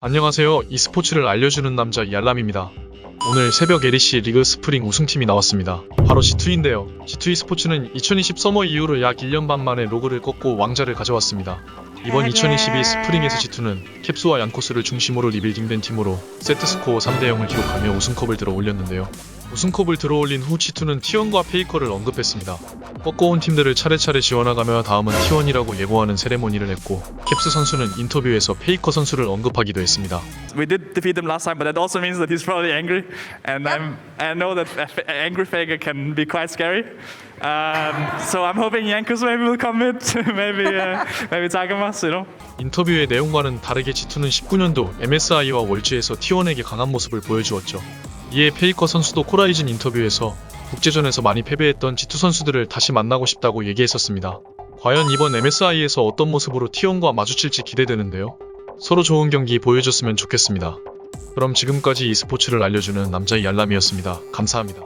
안녕하세요. e스포츠를 알려주는 남자 얄람입니다. 오늘 새벽 LEC 리그 스프링 우승팀이 나왔습니다. 바로 G2인데요. G2 e스포츠는 2020 서머 이후로 약 1년 반 만에 로그를 꺾고 왕자를 가져왔습니다. 이번 2022 스프링에서 G2는 캡스와 얀코스를 중심으로 리빌딩된 팀으로 세트스코어 3대 0을 기록하며 우승컵을 들어 올렸는데요. 우승컵을 들어올린 후 G2는 T1과 페이커를 언급했습니다. 꺾어온 팀들을 차례차례 지원하가며 다음은 T1이라고 예고하는 세레모니를 했고 캡스 선수는 인터뷰에서 페이커 선수를 언급하기도 했습니다. We did defeat him last time, but that also means that he's probably angry, and I'm, I know that angry Faker can be quite scary. Um, so I'm hoping Yankus maybe will commit, maybe uh, maybe Tagamas, you know. 인터뷰의 내용과는 다르게 G2는 19년도 MSI와 월즈에서 T1에게 강한 모습을 보여주었죠. 이에 페이커 선수도 코라이즌 인터뷰에서 국제전에서 많이 패배했던 G2 선수들을 다시 만나고 싶다고 얘기했었습니다. 과연 이번 MSI에서 어떤 모습으로 T1과 마주칠지 기대되는데요. 서로 좋은 경기 보여줬으면 좋겠습니다. 그럼 지금까지 e스포츠를 알려주는 남자 얄람이었습니다. 감사합니다.